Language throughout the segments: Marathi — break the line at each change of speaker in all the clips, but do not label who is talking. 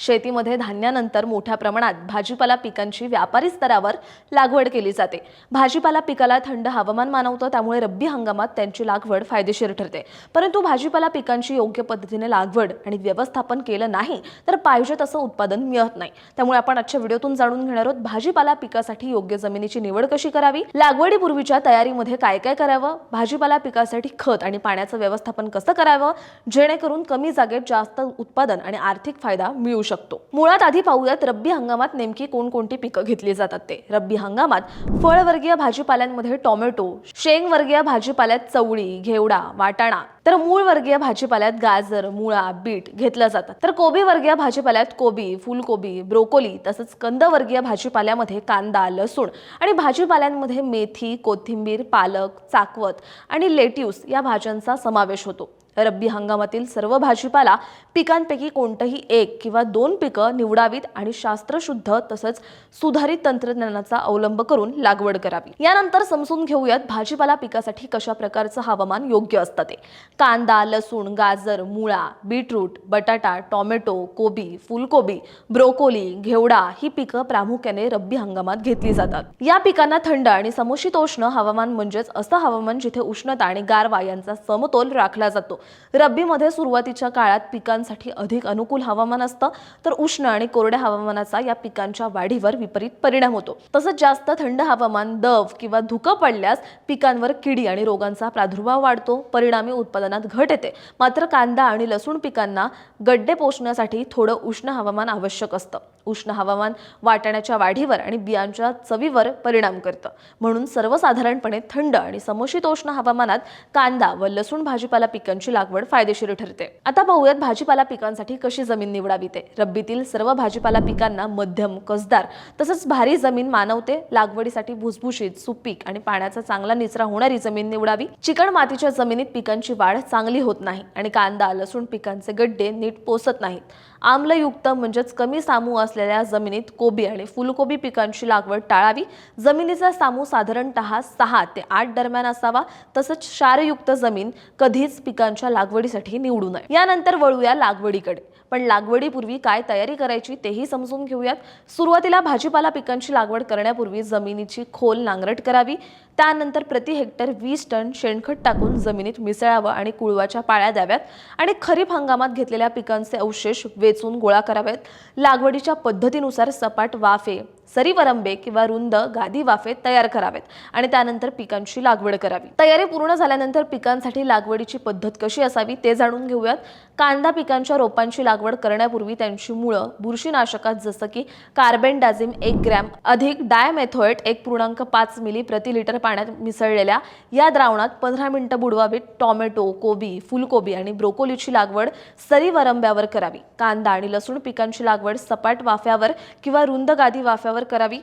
शेतीमध्ये धान्यानंतर मोठ्या प्रमाणात भाजीपाला पिकांची व्यापारी स्तरावर लागवड केली जाते. भाजीपाला पिकाला थंड हवामान मानवतं त्यामुळे रब्बी हंगामात त्यांची लागवड फायदेशीर ठरते. परंतु भाजीपाला पिकांची योग्य पद्धतीने लागवड आणि व्यवस्थापन केलं नाही तर पाहिजे तसं उत्पादन मिळत नाही. त्यामुळे आपण आजच्या व्हिडिओतून जाणून घेणार आहोत भाजीपाला पिकासाठी योग्य जमिनीची निवड कशी करावी? लागवडीपूर्वीच्या तयारीमध्ये काय काय करावं? भाजीपाला पिकासाठी खत आणि पाण्याचं व्यवस्थापन कसं करावं? जेणेकरून कमी जागेत जास्त उत्पादन आणि आर्थिक फायदा मिळू शकतो. मुळात आधी पाहूयात रब्बी हंगामात नेमकी कोणकोणती पिकं घेतली जातात ते. रब्बी हंगामात फळवर्गीय भाजीपाल्यांमध्ये टोमॅटो शेंगवर्गीय भाजीपाल्यात चवळी घेवडा वाटाणा तर मूळ वर्गीय भाजीपाल्यात गाजर मुळा बीट घेतलं जातात तर कोबी वर्गीय भाजीपाल्यात कोबी फुलकोबी ब्रोकोली तसंच कंदवर्गीय भाजीपाल्यामध्ये कांदा लसूण आणि भाजीपाल्यांमध्ये मेथी कोथिंबीर पालक चाकवत आणि लेट्यूस या भाज्यांचा समावेश होतो. रब्बी हंगामातील सर्व भाजीपाला पिकांपैकी कोणतंही एक किंवा दोन पिकं निवडावीत आणि शास्त्रशुद्ध तसंच सुधारित तंत्रज्ञानाचा अवलंब करून लागवड करावी. यानंतर समजून घेऊयात भाजीपाला पिकासाठी कशा प्रकारचं हवामान योग्य असतं ते. कांदा लसूण गाजर मुळा बीटरूट बटाटा टोमॅटो कोबी फुलकोबी ब्रोकोली घेवडा ही पिकं प्रामुख्याने रब्बी हंगामात घेतली जातात. या पिकांना थंड आणि समशीतोष्ण हवामान म्हणजेच असं हवामान जिथे उष्णता आणि गारवा यांचा समतोल राखला जातो. रब्बीमध्ये सुरुवातीच्या काळात पिकांसाठी अधिक अनुकूल हवामान असतं तर उष्ण आणि कोरड्या हवामानाचा या पिकांच्या वाढीवर विपरीत परिणाम होतो. तसंच जास्त थंड हवामान दव किंवा धुकं पडल्यास पिकांवर किडी आणि रोगांचा प्रादुर्भाव वाढतो परिणामी उत्पादनात घट येते. मात्र कांदा आणि लसूण पिकांना गड्डे पोषण्यासाठी थोडं उष्ण हवामान आवश्यक असतं. उष्ण हवामान वाटाण्याच्या वाढीवर आणि बियांच्या चवीवर परिणाम करतं. म्हणून सर्वसाधारणपणे थंड आणि समशीतोष्ण हवामानात कांदा व लसूण भाजीपाला पिकांची लागवड फायदेशीर ठरते. आता पाहूयात भाजीपाला पिकांसाठी कशी जमीन निवडावी ते रब्बीतील सर्व भाजीपाला पिकांना मध्यम कसदार तसंच भारी जमीन मानवते. लागवडीसाठी भुसभुशीत सुपीक आणि पाण्याचा चांगला निचरा होणारी जमीन निवडावी. चिकण मातीच्या जमिनीत पिकांची वाढ चांगली होत नाही आणि कांदा लसूण पिकांचे गड्डे नीट पोसत नाहीत. आम्लयुक्त म्हणजेच कमी सामू असलेल्या जमिनीत कोबी आणि फुलकोबी पिकांची लागवड टाळावी. जमिनीचा सामू साधारणतः सहा ते आठ दरम्यान असावा. तसंच क्षारयुक्त जमीन कधीच पिकांच्या लागवडीसाठी निवडू नये. यानंतर वळूया लागवडीकडे. पण लागवडीपूर्वी काय तयारी करायची तेही समजून घेऊयात. सुरुवातीला भाजीपाला पिकांची लागवड करण्यापूर्वी जमिनीची खोल नांगरट करावी. त्यानंतर प्रति हेक्टर वीस टन शेणखत टाकून जमिनीत मिसळावं आणि कुळवाच्या पाळ्या द्याव्यात आणि खरीप हंगामात घेतलेल्या पिकांचे अवशेष वेचून गोळा करावेत. लागवडीच्या पद्धतीनुसार सपाट वाफे सरीवरंबे किंवा रुंद गादी वाफे तयार करावेत आणि त्यानंतर पिकांची लागवड करावी. तयारी पूर्ण झाल्यानंतर पिकांसाठी लागवडीची पद्धत कशी असावी ते जाणून घेऊयात. कांदा पिकांच्या रोपांची लागवड लागवड करण्यापूर्वी त्यांची मुळं बुरशीनाशकात जसं की कार्बेंडाझिम एक ग्रॅम अधिक डायमेथोएट एक पूर्णांक पाच मिली प्रति लिटर पाण्यात मिसळलेल्या या द्रावणात पंधरा मिनिटं बुडवावीत. टोमॅटो कोबी फुलकोबी आणि ब्रोकोलीची लागवड सरी वरंब्यावर करावी. कांदा आणि लसूण पिकांची लागवड सपाट वाफ्यावर किंवा रुंद गादी वाफ्यावर करावी.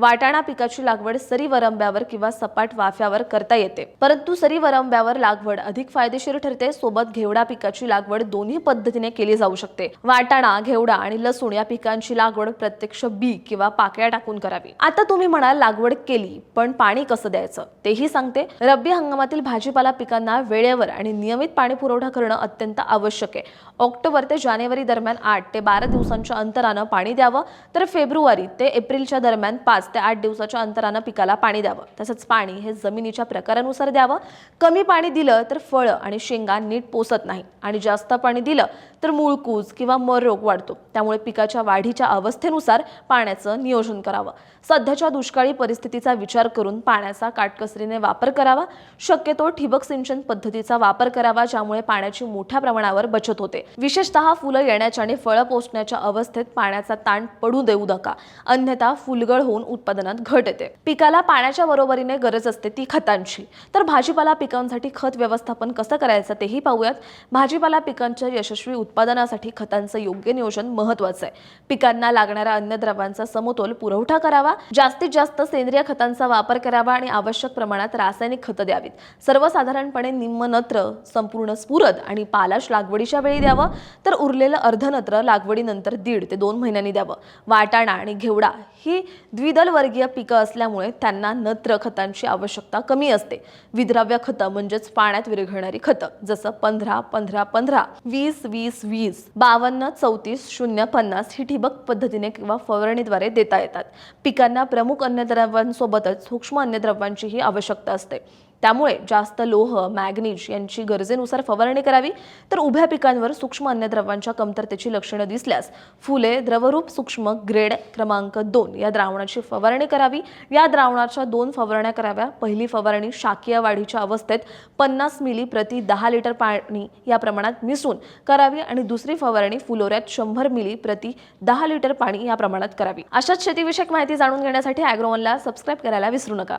वाटाणा पिकाची लागवड सरी वरंब्यावर किंवा सपाट वाफ्यावर करता येते. परंतु सरी वरंब्यावर लागवड अधिक फायदेशीर ठरते सोबत घेवडा पिकाची लागवड दोन्ही पद्धतीने केली जाऊ शकते. वाटाणा घेवडा आणि लसूण या पिकांची लागवड प्रत्यक्ष बी किंवा पाकळ्या टाकून करावी. आता तुम्ही म्हणाल लागवड केली पण पाणी कसं द्यायचं? तेही सांगते. रब्बी हंगामातील भाजीपाला पिकांना वेळेवर आणि नियमित पाणी पुरवठा करणं अत्यंत आवश्यक आहे. ऑक्टोबर ते जानेवारी दरम्यान आठ ते बारा दिवसांच्या अंतरानं पाणी द्यावं तर फेब्रुवारी ते एप्रिलच्या दरम्यान पाच ते आठ दिवसाच्या अंतरानं पिकाला पाणी द्यावं. तसंच पाणी हे जमिनीच्या प्रकारानुसार द्यावं. कमी पाणी दिलं तर फळं आणि शेंगा नीट पोसत नाही आणि जास्त पाणी दिलं तर मूळकूज किंवा मर रोग वाढतो. त्यामुळे पिकाच्या वाढीच्या अवस्थेनुसार पाण्याचं नियोजन करावं. सध्याच्या दुष्काळी परिस्थितीचा विचार करून पाण्याचा काटकसरीने वापर करावा. शक्यतो ठिबक सिंचन पद्धतीचा वापर करावा ज्यामुळे पाण्याची मोठ्या प्रमाणावर बचत होते. विशेषतः फुलं येण्याच्या आणि फळं पोचण्याच्या अवस्थेत पाण्याचा ताण पडू देऊ नका. अन्यथा फुलगळ होऊन उत्पादनात घट येते. पिकाला पाण्याच्या बरोबरीने गरज असते ती खतांची. तर भाजीपाला पिकांसाठी खत व्यवस्थापन कसं करायचं तेही पाहूयात. भाजीपाला पिकांच्या यशस्वी उत्पादनासाठी खतांचं योग्य नियोजन महत्वाचं आहे. पिकांना लागणाऱ्या अन्नद्रव्यांचा समतोल पुरवठा करावा जास्तीत जास्त सेंद्रिय खतांचा वापर करावा आणि आवश्यक प्रमाणात रासायनिक खतं द्यावीत. सर्वसाधारणपणे निम्म नत्र संपूर्ण स्फुरद आणि पालाश लागवडीच्या वेळी द्यावं तर उरलेलं अर्धनत्र लागवडीनंतर दीड ते दोन महिन्यांनी द्यावं. वाटाणा आणि घेवडा ही द्विदल वर्गीय पिकं असल्यामुळे त्यांना नत्र खतांची आवश्यकता कमी असते. विद्राव्य खतं म्हणजेच पाण्यात विरघळणारी खतं जसं पंधरा पंधरा पंधरा वीस वीस वीस बावन्न चौतीस शून्य पन्नास ही ठिबक पद्धतीने किंवा फवारणीद्वारे देता येतात. पिकांना प्रमुख अन्नद्रव्यांसोबतच सूक्ष्म अन्नद्रव्यांचीही आवश्यकता असते. त्यामुळे जास्त लोह मॅग्नीज यांची गरजेनुसार फवारणी करावी. तर उभ्या पिकांवर सूक्ष्म अन्नद्रव्यांच्या कमतरतेची लक्षणं दिसल्यास फुले द्रवरूप सूक्ष्म ग्रेड क्रमांक दोन या द्रावणाची फवारणी करावी. या द्रावणाच्या दोन फवारण्या कराव्या. पहिली फवारणी शाकीय वाढीच्या अवस्थेत पन्नास मिली प्रति दहा लिटर पाणी या प्रमाणात मिसळून करावी आणि दुसरी फवारणी फुलोऱ्यात शंभर मिली प्रति दहा लिटर पाणी या प्रमाणात करावी. अशाच शेतीविषयक माहिती जाणून घेण्यासाठी अॅग्रोवनला सबस्क्राईब करायला विसरू नका.